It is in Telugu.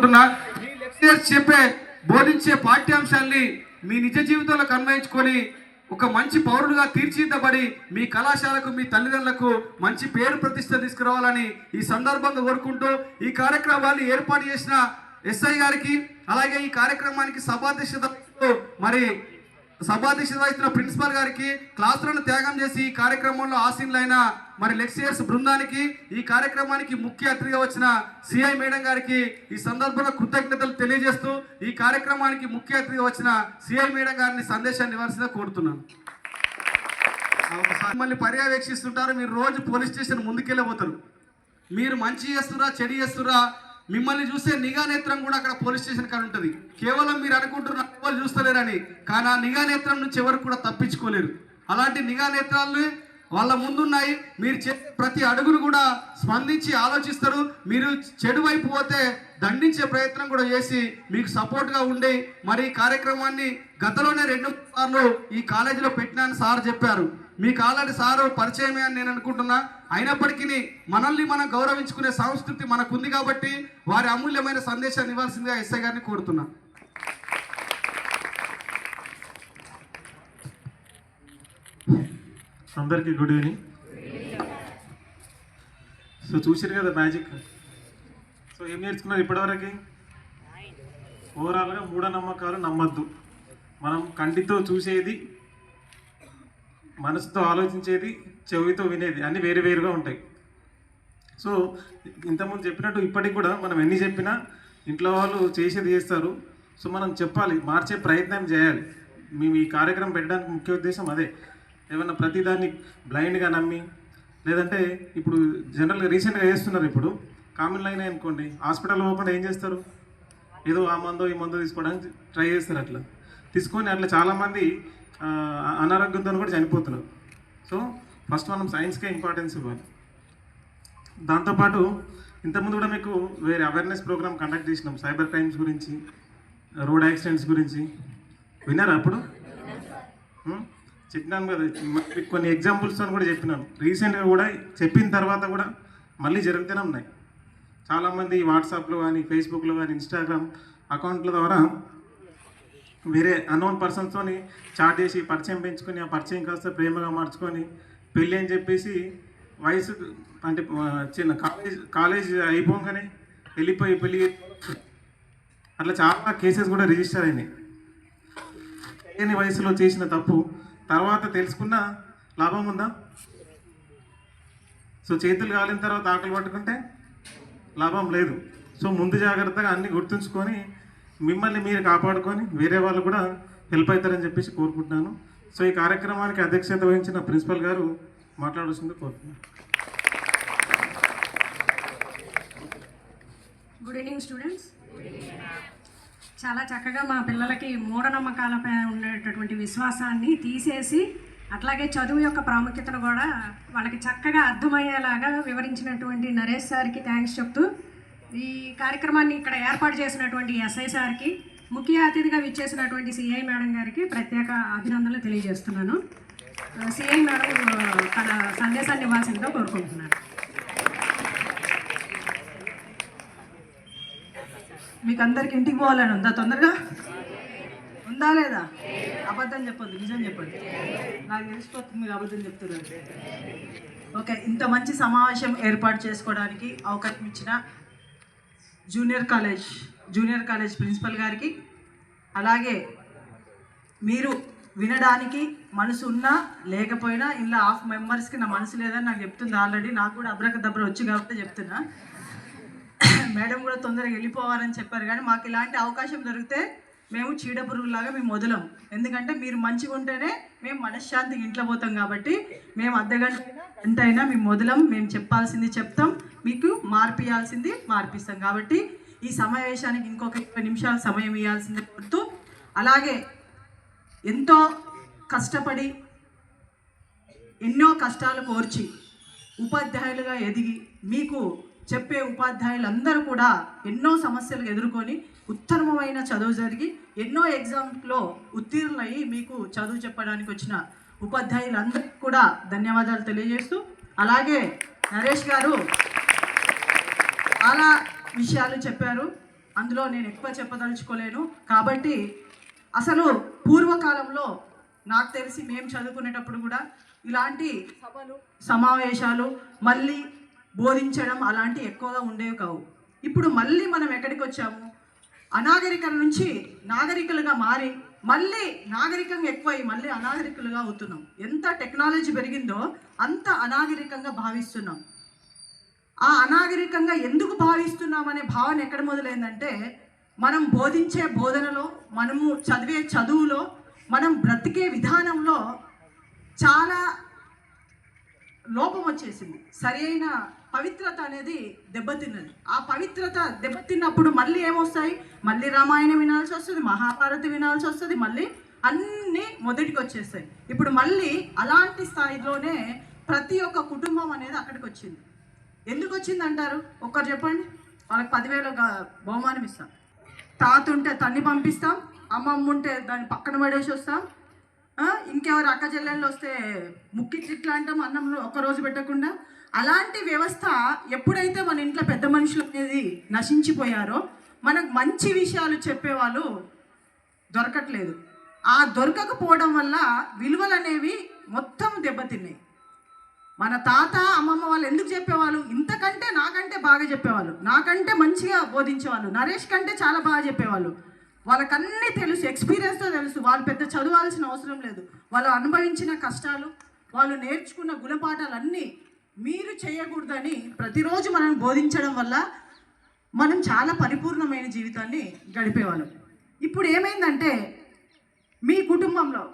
కోరుకుంటున్నా. మీ లెక్చరర్స్ చెప్పే బోధించే పాఠ్యాంశాల్ని మీ నిజ జీవితంలో కన్వయించుకొని ఒక మంచి పౌరుడుగా తీర్చిదిద్దబడి మీ కళాశాలకు మీ తల్లిదండ్రులకు మంచి పేరు ప్రతిష్ట తీసుకురావాలని ఈ సందర్భంగా కోరుకుంటూ ఈ కార్యక్రమాన్ని ఏర్పాటు చేసిన ఎస్ఐ గారికి అలాగే ఈ కార్యక్రమానికి సభాధ్యక్షత మరి సభాధ్యక్షత వహిస్తున్న ప్రిన్సిపాల్ గారికి క్లాసులను త్యాగం చేసి ఈ కార్యక్రమంలో ఆసీనులైన మరి లెక్చరర్స్ బృందానికి ఈ కార్యక్రమానికి ముఖ్య అతిథిగా వచ్చిన సిఐ మేడం గారికి ఈ సందర్భంగా కృతజ్ఞతలు తెలియజేస్తూ ఈ కార్యక్రమానికి ముఖ్య అతిథిగా వచ్చిన సిఐ మేడం గారిని సందేశాన్ని ఇవ్వాల్సిందిగా కోరుతున్నాను. మిమ్మల్ని పర్యవేక్షిస్తుంటారు మీరు రోజు పోలీస్ స్టేషన్ ముందుకెళ్ళబోతారు. మీరు మంచి చేస్తురా చెడు చేస్తురా మిమ్మల్ని చూస్తే నిఘా నేత్రం కూడా అక్కడ పోలీస్ స్టేషన్ కాడ ఉంటుంది. కేవలం మీరు అనుకుంటున్న వాళ్ళు చూస్తలేరని కానీ ఆ నిఘా నేత్రం నుంచి ఎవరు కూడా తప్పించుకోలేరు. అలాంటి నిఘా నేత్రాలు వాళ్ళ ముందున్నాయి. మీరు చేసే ప్రతి అడుగును కూడా స్పందించి ఆలోచిస్తారు. మీరు చెడు వైపు పోతే దండించే ప్రయత్నం కూడా చేసి మీకు సపోర్ట్గా ఉండి మరి ఈ కార్యక్రమాన్ని గతంలోనే రెండు సార్లు ఈ కాలేజీలో పెట్టినాను సార్ చెప్పారు. మీకు ఆల్రెడీ సారు పరిచయమే అని నేను అనుకుంటున్నా. అయినప్పటికీ మనల్ని మనం గౌరవించుకునే సంస్కృతి మనకుంది కాబట్టి వారి అమూల్యమైన సందేశాన్ని ఇవ్వాల్సిందిగా ఎస్ఐ గారిని కోరుతున్నా. అందరికీ గుడ్ ఈవినింగ్. సో చూసారు కదా మ్యాజిక్? సో ఏం నేర్చుకున్నారు ఇప్పటివరకు? ఓవరాల్గా మూఢనమ్మకాలు నమ్మద్దు. మనం కంటితో చూసేది మనసుతో ఆలోచించేది చెవితో వినేది అన్నీ వేరు వేరుగా ఉంటాయి. సో ఇంతకుముందు చెప్పినట్టు ఇప్పటికి కూడా మనం ఎన్ని చెప్పినా ఇంట్లో వాళ్ళు చేసేది చేస్తారు. సో మనం చెప్పాలి మార్చే ప్రయత్నం చేయాలి. మేము ఈ కార్యక్రమం పెట్టడానికి ముఖ్య ఉద్దేశం అదే. ఏమన్నా ప్రతిదాన్ని బ్లైండ్గా నమ్మి లేదంటే ఇప్పుడు జనరల్గా రీసెంట్గా చేస్తున్నారు ఇప్పుడు. కామన్ లైన్ అనుకోండి హాస్పిటల్ పోకుండా ఏం చేస్తారు? ఏదో ఆ మందో ఈ మందో తీసుకోవడానికి ట్రై చేస్తారు అట్లా. తీసుకొని అట్లా చాలామంది అనారోగ్యంతో కూడా చనిపోతున్నారు. సో ఫస్ట్ మనం సైన్స్కే ఇంపార్టెన్స్ ఇవ్వాలి. దాంతోపాటు ఇంతకుముందు కూడా మీకు వేరే అవేర్నెస్ ప్రోగ్రామ్ కండక్ట్ చేసినాం. సైబర్ క్రైమ్స్ గురించి రోడ్ యాక్సిడెంట్స్ గురించి. విన్నారా అప్పుడు? చెప్పినాను కదా. కొన్ని ఎగ్జాంపుల్స్తో కూడా చెప్పినాను. రీసెంట్గా కూడా చెప్పిన తర్వాత కూడా మళ్ళీ జరుగుతూనే ఉన్నాయి. చాలామంది వాట్సాప్లో కానీ ఫేస్బుక్లో కానీ ఇన్స్టాగ్రామ్ అకౌంట్ల ద్వారా వేరే అన్నోన్ పర్సన్స్తో చాట్ చేసి పరిచయం పెంచుకొని ఆ పరిచయం కాస్త ప్రేమగా మార్చుకొని పెళ్ళి అని చెప్పేసి వయసు అంటే చిన్న కాలేజ్ కాలేజ్ అయిపోగానే వెళ్ళిపోయి పెళ్ళి అట్లా చాలా కేసెస్ కూడా రిజిస్టర్ అయినాయి. తెలియని వయసులో చేసిన తప్పు తర్వాత తెలుసుకున్న లాభం ఉందా? సో చేతులు కాలిన తర్వాత ఆకలి పట్టుకుంటే లాభం లేదు. సో ముందు జాగ్రత్తగా అన్ని గుర్తుంచుకొని మిమ్మల్ని మీరు కాపాడుకొని వేరే వాళ్ళు కూడా హెల్ప్ అవుతారని చెప్పేసి కోరుకుంటున్నాను. సో ఈ కార్యక్రమానికి అధ్యక్షత వహించిన ప్రిన్సిపల్ గారు మాట్లాడాల్సింది కోరుతున్నాను. గుడ్ ఈవినింగ్ స్టూడెంట్స్ చాలా చక్కగా మా పిల్లలకి మూఢనమ్మకాలపై ఉండేటటువంటి విశ్వాసాన్ని తీసేసి అట్లాగే చదువు యొక్క ప్రాముఖ్యతను కూడా వాళ్ళకి చక్కగా అర్థమయ్యేలాగా వివరించినటువంటి నరేష్ సార్కి థ్యాంక్స్ చెప్తూ ఈ కార్యక్రమాన్ని ఇక్కడ ఏర్పాటు చేసినటువంటి ఎస్ఐ సార్కి ముఖ్య అతిథిగా విచ్చేసినటువంటి సిఐ మేడం గారికి ప్రత్యేక అభినందనలు తెలియజేస్తున్నాను. సిఐ మేడం తన సందేశాన్ని ఇవ్వాల్సిందిగా కోరుకుంటున్నాను. మీకు అందరికి ఇంటికి పోవాలని ఉందా? తొందరగా? ఉందా లేదా? అబద్ధం చెప్పొద్దు నిజం చెప్పండి నాకు తెలిసిపోతుంది మీరు అబద్ధం చెప్తున్నారు ఓకే ఇంత మంచి సమావేశం ఏర్పాటు చేసుకోవడానికి అవకాశం ఇచ్చిన junior college junior college principal గారికి అలాగే మీరు వినడానికి మనసు ఉన్నా లేకపోయినా ఇలా హాఫ్ మెంబర్స్కి నా మనసు లేదని నాకు చెప్తుంది ఆల్రెడీ. నాకు కూడా అబ్రక దబ్బర వచ్చి కాబట్టి చెప్తున్నా. మేడం కూడా తొందరగా వెళ్ళిపోవాలని చెప్పారు కానీ మాకు ఇలాంటి అవకాశం దొరికితే మేము చీడ పురుగులాగా మేము వదలం. ఎందుకంటే మీరు మంచిగా ఉంటేనే మేము మనశ్శాంతికి ఇంట్లో పోతాం కాబట్టి మేము అర్ధగంట ఎంతైనా అయినా మేము వదలం. మేము చెప్పాల్సింది చెప్తాం. మీకు మార్పియాల్సింది మార్పిస్తాం. కాబట్టి ఈ సమావేశానికి ఇంకొక ఇరవై నిమిషాలు సమయం ఇవ్వాల్సింది కోరుతూ అలాగే ఎంతో కష్టపడి ఎన్నో కష్టాలు కోర్చి ఉపాధ్యాయులుగా ఎదిగి మీకు చెప్పే ఉపాధ్యాయులందరూ కూడా ఎన్నో సమస్యలు ఎదుర్కొని ఉత్తమమైన చదువు జరిగి ఎన్నో ఎగ్జామ్లో ఉత్తీర్ణులయ్యి మీకు చదువు చెప్పడానికి వచ్చిన ఉపాధ్యాయులందరికీ కూడా ధన్యవాదాలు తెలియజేస్తూ అలాగే నరేష్ గారు చాలా విషయాలు చెప్పారు. అందులో నేను ఎక్కువ చెప్పదలుచుకోలేను. కాబట్టి అసలు పూర్వకాలంలో నాకు తెలిసి మేము చదువుకునేటప్పుడు కూడా ఇలాంటి సభలు సమావేశాలు మళ్ళీ బోధించడం అలాంటి ఎక్కువగా ఉండేవి కావు. ఇప్పుడు మళ్ళీ మనం ఎక్కడికి వచ్చాము? అనాగరికల నుంచి నాగరికులుగా మారి మళ్ళీ నాగరికంగా ఎక్కువై మళ్ళీ అనాగరికులుగా అవుతున్నాం. ఎంత టెక్నాలజీ పెరిగిందో అంత అనాగరికంగా భావిస్తున్నాం. ఆ అనాగరికంగా ఎందుకు భావిస్తున్నామనే భావన ఎక్కడ మొదలైందంటే మనం బోధించే బోధనలో మనము చదివే చదువులో మనం బ్రతికే విధానంలో చాలా లోపం వచ్చేసింది. సరి అయిన పవిత్రత అనేది దెబ్బతిన్నది. ఆ పవిత్రత దెబ్బతిన్నప్పుడు మళ్ళీ ఏమొస్తాయి? మళ్ళీ రామాయణం వినాల్సి వస్తుంది మహాభారత వినాల్సి వస్తుంది మళ్ళీ అన్నీ మొదటికి వచ్చేస్తాయి. ఇప్పుడు మళ్ళీ అలాంటి స్థాయిలోనే ప్రతి ఒక్క కుటుంబం అనేది అక్కడికి వచ్చింది. ఎందుకు వచ్చింది అంటారు ఒక్కరు చెప్పండి. వాళ్ళకి పదివేల బహుమానం ఇస్తాం. తాత ఉంటే తన్ని పంపిస్తాం. అమ్మమ్మ ఉంటే దాన్ని పక్కన పడేసి వస్తాం. ఇంకెవరు అక్క చెల్లెళ్ళు వస్తే ముక్కి చిట్లు అంటాం అన్నం రోజు పెట్టకుండా. అలాంటి వ్యవస్థ ఎప్పుడైతే మన ఇంట్లో పెద్ద మనుషులు అనేది నశించిపోయారో మనకు మంచి విషయాలు చెప్పేవాళ్ళు దొరకట్లేదు. ఆ దొరకకపోవడం వల్ల విలువలు అనేవి మొత్తం దెబ్బతిన్నాయి. మన తాత అమ్మమ్మ వాళ్ళు ఎందుకు చెప్పేవాళ్ళు? ఇంతకంటే నాకంటే బాగా చెప్పేవాళ్ళు. నాకంటే మంచిగా బోధించేవాళ్ళు. నరేష్ కంటే చాలా బాగా చెప్పేవాళ్ళు. వాళ్ళకన్నీ తెలుసు ఎక్స్పీరియన్స్తో తెలుసు. వాళ్ళు పెద్ద చదవాల్సిన అవసరం లేదు. వాళ్ళు అనుభవించిన కష్టాలు వాళ్ళు నేర్చుకున్న గుణపాఠాలు అన్నీ మీరు చేయకూడదని ప్రతిరోజు మనం బోధించడం వల్ల మనం చాలా పరిపూర్ణమైన జీవితాన్ని గడిపేవాళ్ళం. ఇప్పుడు ఏమైందంటే మీ కుటుంబంలో